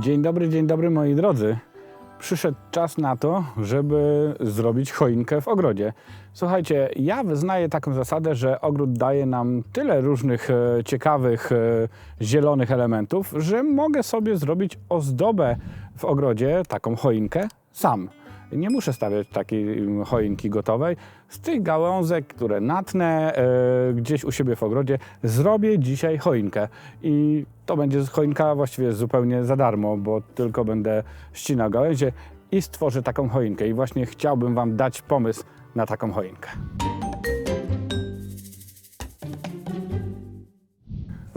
Dzień dobry, dzień dobry moi drodzy. Przyszedł czas na to, żeby zrobić choinkę w ogrodzie. Słuchajcie, ja wyznaję taką zasadę, że ogród daje nam tyle różnych e, ciekawych, e, zielonych elementów, że mogę sobie zrobić ozdobę w ogrodzie, taką choinkę, sam. Nie muszę stawiać takiej mm, choinki gotowej. Z tych gałązek, które natnę e, gdzieś u siebie w ogrodzie, zrobię dzisiaj choinkę. I to będzie choinka właściwie zupełnie za darmo, bo tylko będę ścinał gałęzie i stworzę taką choinkę. I właśnie chciałbym Wam dać pomysł na taką choinkę.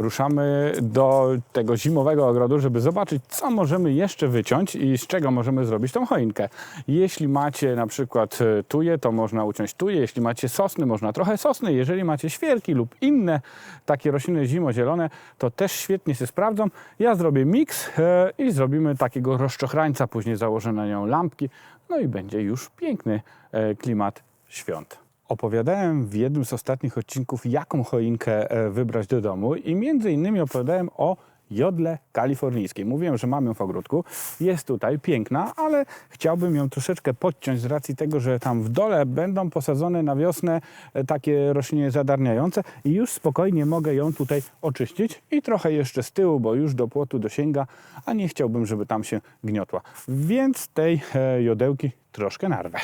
Ruszamy do tego zimowego ogrodu, żeby zobaczyć, co możemy jeszcze wyciąć i z czego możemy zrobić tą choinkę. Jeśli macie na przykład e, tuje, to można uciąć tuje. Jeśli macie sosny, można trochę sosny. Jeżeli macie świerki lub inne takie rośliny zimozielone, to też świetnie się sprawdzą. Ja zrobię miks e, i zrobimy takiego rozczochrańca. Później założę na nią lampki. No i będzie już piękny e, klimat świąt. Opowiadałem w jednym z ostatnich odcinków, jaką choinkę e, wybrać do domu i między innymi opowiadałem o jodle kalifornijskiej. Mówiłem, że mam ją w ogródku. Jest tutaj piękna, ale chciałbym ją troszeczkę podciąć z racji tego, że tam w dole będą posadzone na wiosnę e, takie rośliny zadarniające i już spokojnie mogę ją tutaj oczyścić i trochę jeszcze z tyłu, bo już do płotu dosięga, a nie chciałbym, żeby tam się gniotła. Więc tej e, jodełki troszkę narwę.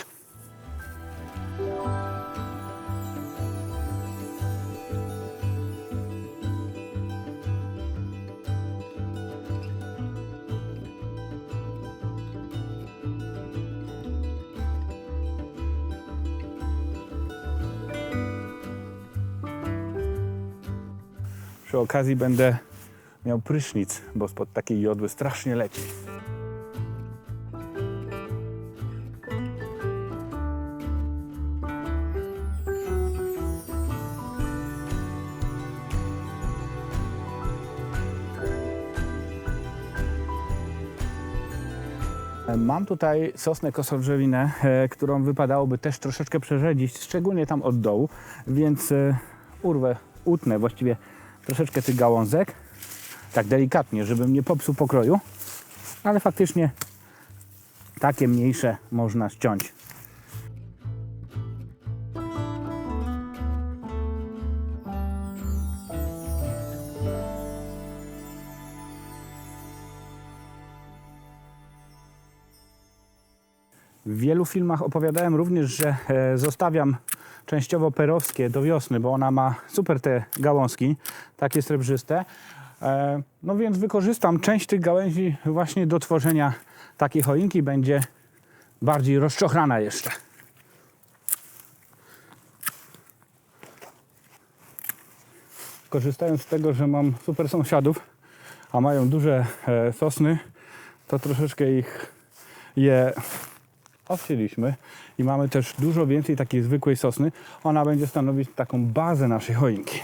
Przy okazji będę miał prysznic, bo spod takiej jodły strasznie leci. Mam tutaj sosnę kosodrzewinę, e, którą wypadałoby też troszeczkę przerzedzić, szczególnie tam od dołu, więc e, urwę, utnę właściwie troszeczkę tych gałązek, tak delikatnie, żebym nie popsuł pokroju, ale faktycznie takie mniejsze można ściąć. W wielu filmach opowiadałem również, że e, zostawiam częściowo perowskie do wiosny, bo ona ma super te gałązki, takie srebrzyste. E, No więc wykorzystam część tych gałęzi właśnie do tworzenia takiej choinki. Będzie bardziej rozczochrana jeszcze. Korzystając z tego, że mam super sąsiadów, a mają duże e, sosny, to troszeczkę ich je odcięliśmy i mamy też dużo więcej takiej zwykłej sosny. Ona będzie stanowić taką bazę naszej choinki.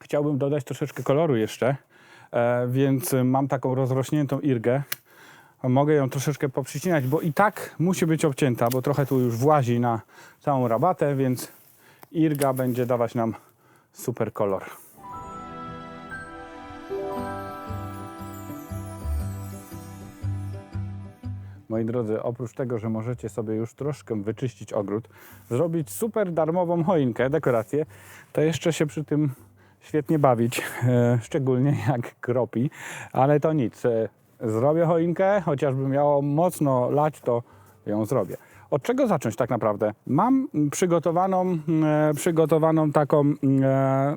Chciałbym dodać troszeczkę koloru jeszcze, e, więc mam taką rozrośniętą irgę. Mogę ją troszeczkę poprzycinać, bo i tak musi być obcięta, bo trochę tu już włazi na całą rabatę, więc irga będzie dawać nam super kolor. Moi drodzy, oprócz tego, że możecie sobie już troszkę wyczyścić ogród, zrobić super darmową choinkę, dekorację, to jeszcze się przy tym świetnie bawić, e, szczególnie jak kropi, ale to nic. E, zrobię choinkę, chociażby miało mocno lać, to ją zrobię. Od czego zacząć tak naprawdę? Mam przygotowaną, e, przygotowaną taką,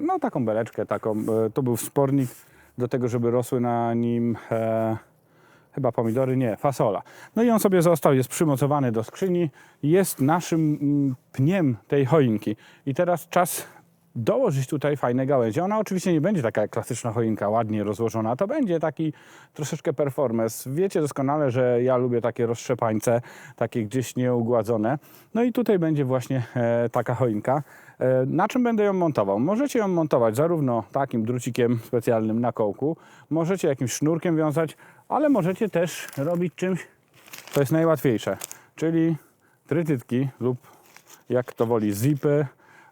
no taką beleczkę, taką, to był wspornik do tego, żeby rosły na nim chyba pomidory, nie, fasola. No i on sobie został, jest przymocowany do skrzyni, jest naszym mm, pniem tej choinki. I teraz czas dołożyć tutaj fajne gałęzie. Ona oczywiście nie będzie taka jak klasyczna choinka, ładnie rozłożona, to będzie taki troszeczkę performance. Wiecie doskonale, że ja lubię takie roztrzepańce, takie gdzieś nieugładzone. No i tutaj będzie właśnie e, taka choinka. E, Na czym będę ją montował? Możecie ją montować zarówno takim drucikiem specjalnym na kołku, możecie jakimś sznurkiem wiązać, ale możecie też robić czymś, co jest najłatwiejsze, czyli trytytki lub jak kto woli zipy,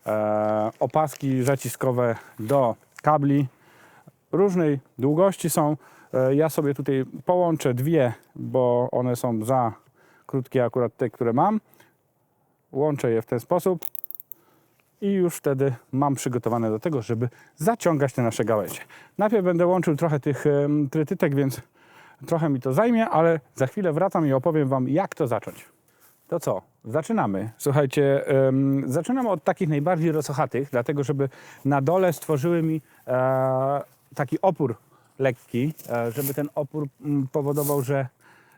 e, opaski zaciskowe do kabli. różnej długości są. E, Ja sobie tutaj połączę dwie, bo one są za krótkie akurat te, które mam. Łączę je w ten sposób i już wtedy mam przygotowane do tego, żeby zaciągać te nasze gałęzie. Najpierw będę łączył trochę tych trytytek, więc trochę mi to zajmie, ale za chwilę wracam i opowiem Wam, jak to zacząć. To co? Zaczynamy. Słuchajcie, em, zaczynam od takich najbardziej rosochatych, dlatego żeby na dole stworzyły mi e, taki opór lekki, e, żeby ten opór mm, powodował, że,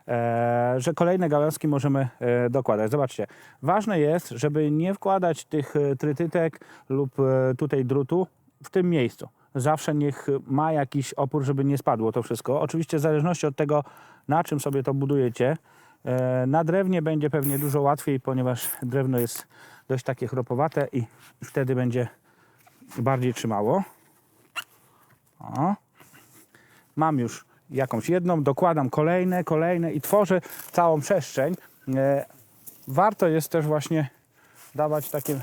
e, że kolejne gałązki możemy e, dokładać. Zobaczcie, ważne jest, żeby nie wkładać tych e, trytytek lub e, tutaj drutu w tym miejscu. Zawsze niech ma jakiś opór, żeby nie spadło to wszystko. Oczywiście w zależności od tego, na czym sobie to budujecie, E, Na drewnie będzie pewnie dużo łatwiej, ponieważ drewno jest dość takie chropowate i wtedy będzie bardziej trzymało. O. Mam już jakąś jedną, dokładam kolejne, kolejne i tworzę całą przestrzeń. E, Warto jest też właśnie dawać takie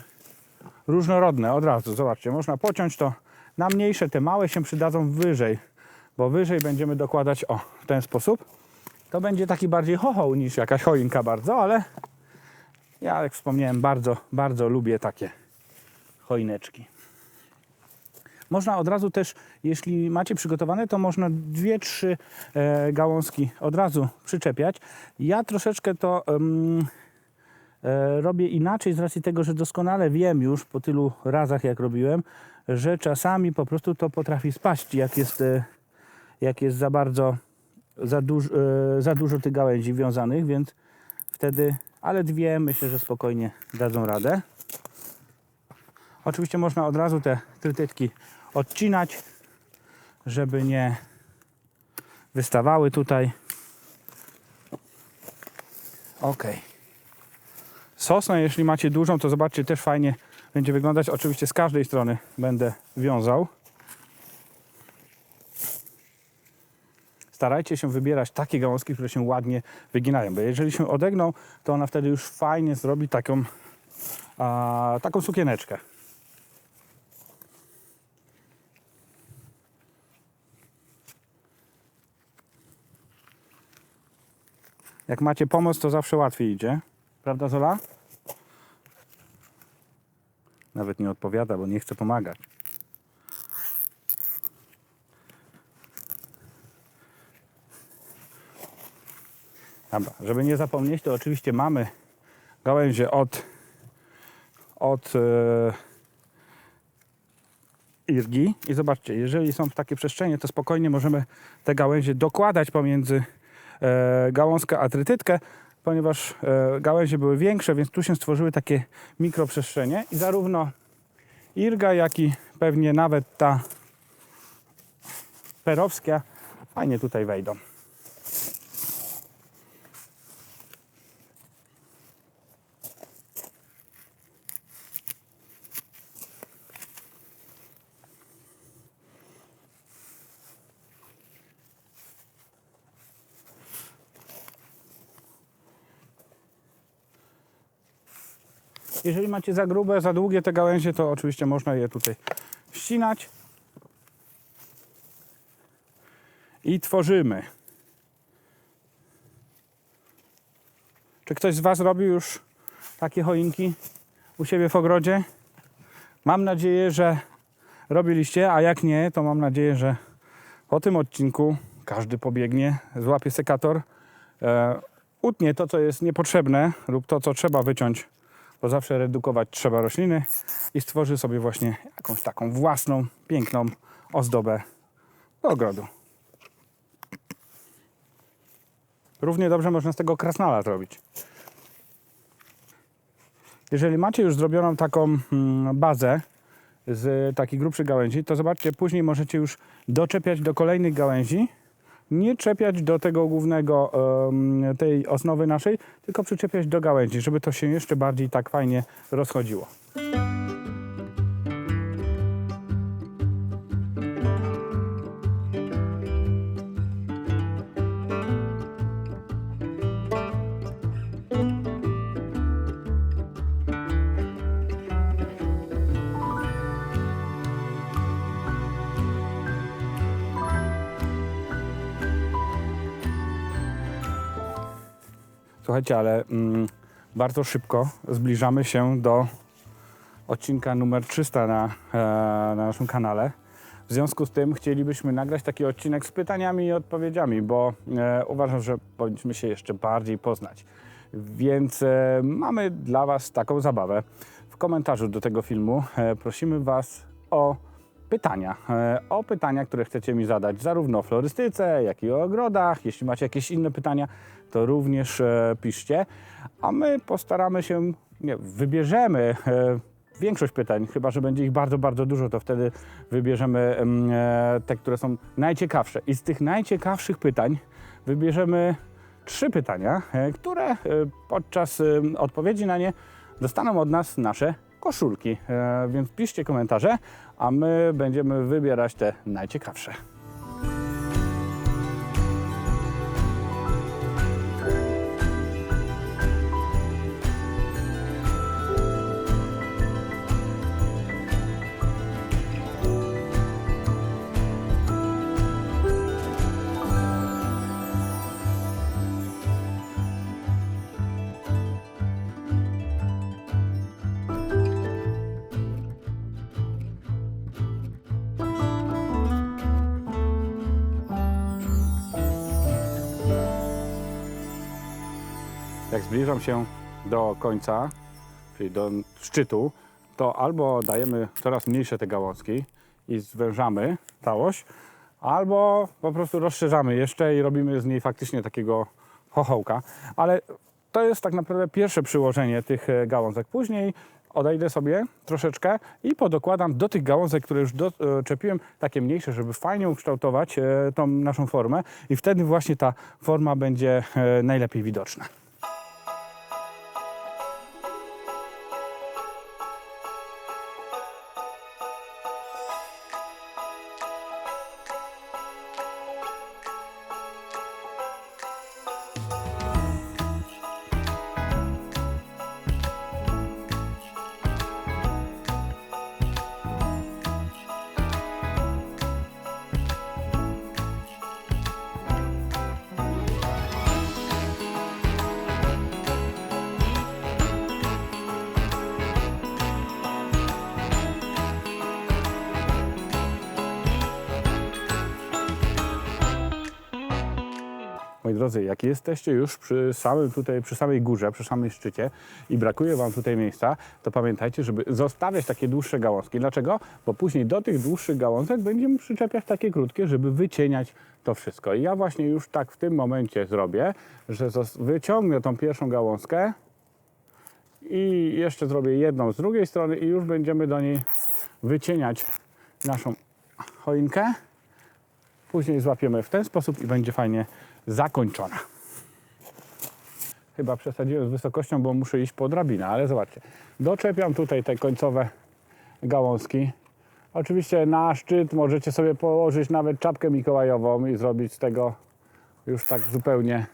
różnorodne od razu. Zobaczcie, można pociąć to na mniejsze, te małe się przydadzą wyżej, bo wyżej będziemy dokładać o w ten sposób. To będzie taki bardziej chochoł niż jakaś choinka bardzo, ale ja jak wspomniałem bardzo, bardzo lubię takie choineczki. Można od razu też, jeśli macie przygotowane, to można dwie, trzy e, gałązki od razu przyczepiać. Ja troszeczkę to e, robię inaczej z racji tego, że doskonale wiem już po tylu razach jak robiłem, że czasami po prostu to potrafi spaść, jak jest, e, jak jest za bardzo za, duż, e, za dużo tych gałęzi wiązanych, więc wtedy, ale dwie myślę, że spokojnie dadzą radę. Oczywiście można od razu te trytytki odcinać, żeby nie wystawały tutaj. Ok. Sosnę, jeśli macie dużą, to zobaczcie, też fajnie będzie wyglądać. Oczywiście z każdej strony będę wiązał. starajcie się wybierać takie gałązki, które się ładnie wyginają, bo jeżeli się odegną, to ona wtedy już fajnie zrobi taką, a, taką sukieneczkę. Jak macie pomoc, to zawsze łatwiej idzie. Prawda, Zola? Nawet nie odpowiada, bo nie chce pomagać. Dobra, żeby nie zapomnieć, to oczywiście mamy gałęzie od, od e, irgi. I zobaczcie, jeżeli są w takie przestrzenie, to spokojnie możemy te gałęzie dokładać pomiędzy e, gałązkę a trytytkę, ponieważ e, gałęzie były większe, więc tu się stworzyły takie mikroprzestrzenie i zarówno irga, jak i pewnie nawet ta perowska fajnie tutaj wejdą. Jeżeli macie za grube, za długie te gałęzie, to oczywiście można je tutaj ścinać. I tworzymy. Czy ktoś z Was robił już takie choinki u siebie w ogrodzie? Mam nadzieję, że robiliście, a jak nie, to mam nadzieję, że po tym odcinku każdy pobiegnie, złapie sekator, e, utnie to, co jest niepotrzebne lub to, co trzeba wyciąć bo zawsze redukować trzeba rośliny i stworzy sobie właśnie jakąś taką własną, piękną ozdobę do ogrodu. Równie dobrze można z tego krasnala zrobić. Jeżeli macie już zrobioną taką mm, bazę z takich grubszych gałęzi, to zobaczcie, później możecie już doczepiać do kolejnych gałęzi nie czepiać do tego głównego, tej osnowy naszej, tylko przyczepiać do gałęzi, żeby to się jeszcze bardziej tak fajnie rozchodziło. Słuchajcie, ale mm, bardzo szybko zbliżamy się do odcinka numer 300 na, e, na naszym kanale. W związku z tym chcielibyśmy nagrać taki odcinek z pytaniami i odpowiedziami, bo e, uważam, że powinniśmy się jeszcze bardziej poznać. Więc e, mamy dla Was taką zabawę. W komentarzu do tego filmu e, prosimy Was o pytania. E, o pytania, które chcecie mi zadać, zarówno o florystyce, jak i o ogrodach. Jeśli macie jakieś inne pytania, to również e, piszcie. A my postaramy się, nie, wybierzemy e, większość pytań, chyba że będzie ich bardzo, bardzo dużo, to wtedy wybierzemy em, te, które są najciekawsze. I z tych najciekawszych pytań wybierzemy trzy pytania, które podczas odpowiedzi na nie dostaną od nas nasze koszulki. E, Więc piszcie komentarze, a my będziemy wybierać te najciekawsze. Zbliżam się do końca, czyli do szczytu, to albo dajemy coraz mniejsze te gałązki i zwężamy całość, albo po prostu rozszerzamy jeszcze i robimy z niej faktycznie takiego chochołka. Ale to jest tak naprawdę pierwsze przyłożenie tych e, gałązek. Później odejdę sobie troszeczkę i podokładam do tych gałązek, które już doczepiłem, takie mniejsze, żeby fajnie ukształtować e, tą naszą formę i wtedy właśnie ta forma będzie e, najlepiej widoczna. Moi drodzy, jak jesteście już przy samym tutaj, przy samej górze, przy samej szczycie i brakuje Wam tutaj miejsca, to pamiętajcie, żeby zostawiać takie dłuższe gałązki. Dlaczego? Bo później do tych dłuższych gałązek będziemy przyczepiać takie krótkie, żeby wycieniać to wszystko. I ja właśnie już tak w tym momencie zrobię, że wyciągnę tą pierwszą gałązkę i jeszcze zrobię jedną z drugiej strony i już będziemy do niej wycieniać naszą choinkę. Później złapiemy w ten sposób i będzie fajnie zakończona. Chyba przesadziłem z wysokością, bo muszę iść po drabinę, ale zobaczcie. Doczepiam tutaj te końcowe gałązki. Oczywiście na szczyt możecie sobie położyć nawet czapkę mikołajową i zrobić z tego już tak zupełnie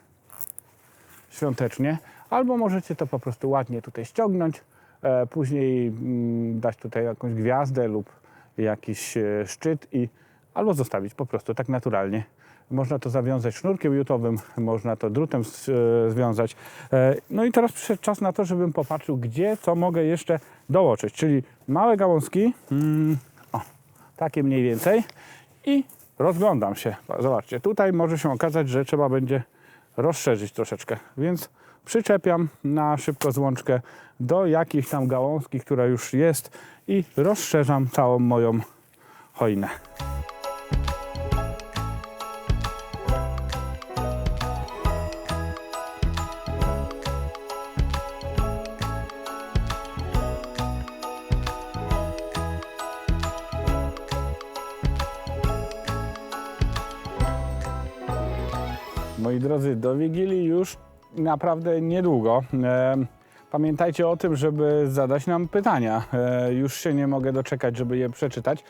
świątecznie. Albo możecie to po prostu ładnie tutaj ściągnąć, e, później mm, dać tutaj jakąś gwiazdę lub jakiś e, szczyt i albo zostawić po prostu tak naturalnie. Można to zawiązać sznurkiem jutowym, można to drutem e, związać. E, no i teraz przyszedł czas na to, żebym popatrzył, gdzie co mogę jeszcze dołączyć. Czyli małe gałązki, mm, o, takie mniej więcej i rozglądam się. Zobaczcie, tutaj może się okazać, że trzeba będzie rozszerzyć troszeczkę, więc przyczepiam na szybko złączkę do jakiejś tam gałązki, która już jest i rozszerzam całą moją choinę. Drodzy, do Wigilii już naprawdę niedługo. E, Pamiętajcie o tym, żeby zadać nam pytania. E, Już się nie mogę doczekać, żeby je przeczytać.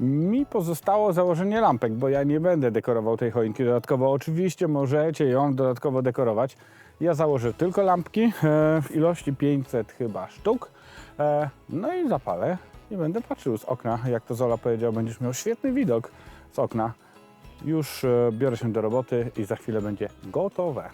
Mi pozostało założenie lampek, bo ja nie będę dekorował tej choinki dodatkowo. Oczywiście możecie ją dodatkowo dekorować. Ja założę tylko lampki e, w ilości 500 chyba sztuk. No i zapalę i będę patrzył z okna. Jak to Zola powiedział, będziesz miał świetny widok z okna. Już e, biorę się do roboty i za chwilę będzie gotowe.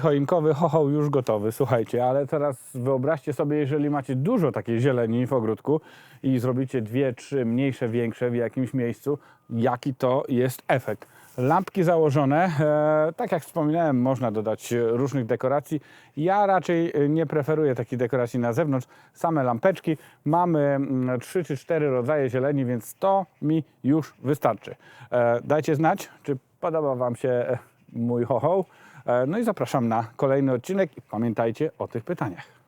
Choinkowy chochoł już gotowy, słuchajcie, ale teraz wyobraźcie sobie, jeżeli macie dużo takiej zieleni w ogródku i zrobicie dwie, trzy mniejsze, większe w jakimś miejscu, jaki to jest efekt. Lampki założone, e, tak jak wspominałem, można dodać różnych dekoracji. Ja raczej e, nie preferuję takich dekoracji na zewnątrz, same lampeczki. Mamy mm, trzy czy cztery rodzaje zieleni, więc to mi już wystarczy. E, dajcie znać, czy podoba Wam się e, mój chochoł. E, No i zapraszam na kolejny odcinek i pamiętajcie o tych pytaniach.